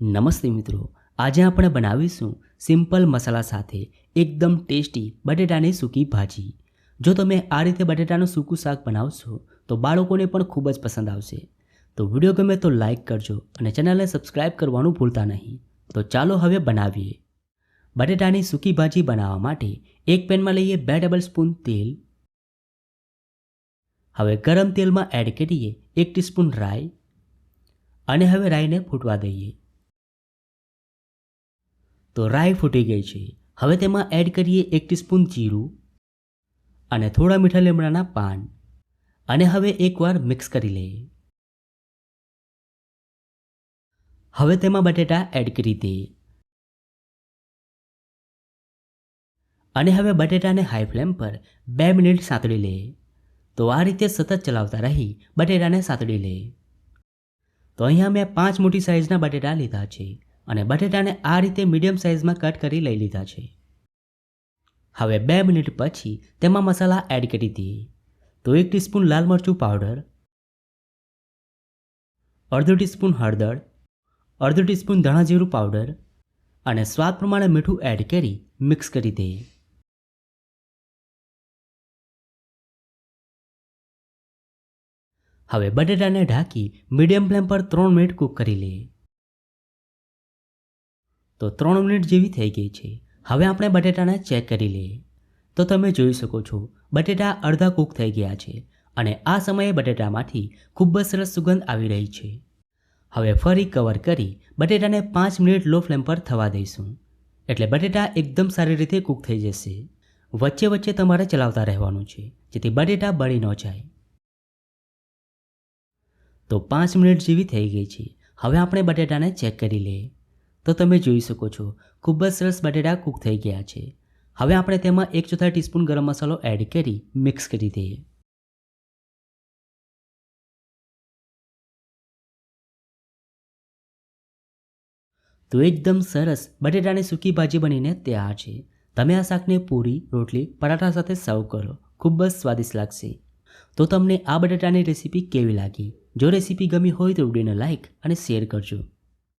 નમસ્તે મિત્રો, આજે આપણે બનાવીશું સિમ્પલ મસાલા સાથે એકદમ ટેસ્ટી બટેટાની સૂકી ભાજી. જો તમે આ રીતે બટેટાનું સૂકું શાક બનાવશો, તો બાળકોને પણ ખૂબ જ પસંદ આવશે. તો વીડિયો ગમે તો લાઈક કરજો અને ચેનલને સબસ્ક્રાઇબ કરવાનું ભૂલતા નહીં. તો ચાલો હવે બનાવીએ. બટેટાની સૂકી ભાજી બનાવવા માટે એક પેનમાં લઈએ બે ટેબલ સ્પૂન તેલ. હવે ગરમ તેલમાં એડ કરીએ એક ટીસ્પૂન રાઈ. અને હવે રાઈને ફૂટવા દઈએ. તો રાઈ ફૂટી ગઈ છે. હવે તેમાં એડ કરીએ એક ટીસ્પૂન જીરું અને થોડા મીઠા લીમડાના પાન. અને હવે એકવાર મિક્સ કરી લઈએ. હવે તેમાં બટેટા એડ કરી દઈએ. અને હવે બટેટાને હાઈ ફ્લેમ પર બે મિનિટ સાંતળી લે તો આ રીતે સતત ચલાવતા રહી બટેટાને સાંતળી લે તો અહીંયા મેં પાંચ મોટી સાઇઝના બટેટા લીધા છે. અને બટેટાને આ રીતે મીડિયમ સાઇઝમાં કટ કરી લઈ લીધા છે. હવે બે મિનિટ પછી તેમાં મસાલા એડ કરી દઈએ. તો એક ટીસ્પૂન લાલ મરચું પાવડર, અડધો ટીસ્પૂન હળદર, અડધો ટીસ્પૂન ધાણા જીરું પાવડર અને સ્વાદ પ્રમાણે મીઠું એડ કરી મિક્સ કરી દઈએ. હવે બટેટાને ઢાંકી મીડિયમ ફ્લેમ પર ત્રણ મિનિટ કૂક કરી લઈએ. તો ત્રણ મિનિટ જેવી થઈ ગઈ છે. હવે આપણે બટેટાને ચેક કરી લઈએ. તો તમે જોઈ શકો છો, બટેટા અડધા કૂક થઈ ગયા છે અને આ સમયે બટેટામાંથી ખૂબ જ સરસ સુગંધ આવી રહી છે. હવે ફરી કવર કરી બટેટાને પાંચ મિનિટ લો ફ્લેમ પર થવા દઈશું. એટલે બટેટા એકદમ સારી રીતે કૂક થઈ જશે. વચ્ચે વચ્ચે તમારે ચલાવતા રહેવાનું છે, જેથી બટેટા બળી ન જાય. તો પાંચ મિનિટ જેવી થઈ ગઈ છે. હવે આપણે બટેટાને ચેક કરી લઈએ. તો તમે જોઈ શકો છો, ખૂબ જ સરસ બટેટા કૂક થઈ ગયા છે. હવે આપણે તેમાં એક ચોથા ટીસ્પૂન ગરમ મસાલો એડ કરી મિક્સ કરી દઈએ. તો એકદમ સરસ બટેટાની સૂકી ભાજી બનીને તૈયાર છે. તમે આ શાકને પૂરી, રોટલી, પરાઠા સાથે સર્વ કરો. ખૂબ જ સ્વાદિષ્ટ લાગશે. તો તમને આ બટેટાની રેસીપી કેવી લાગી? જો રેસીપી ગમી હોય તો વિડીયોને લાઇક અને શેર કરજો.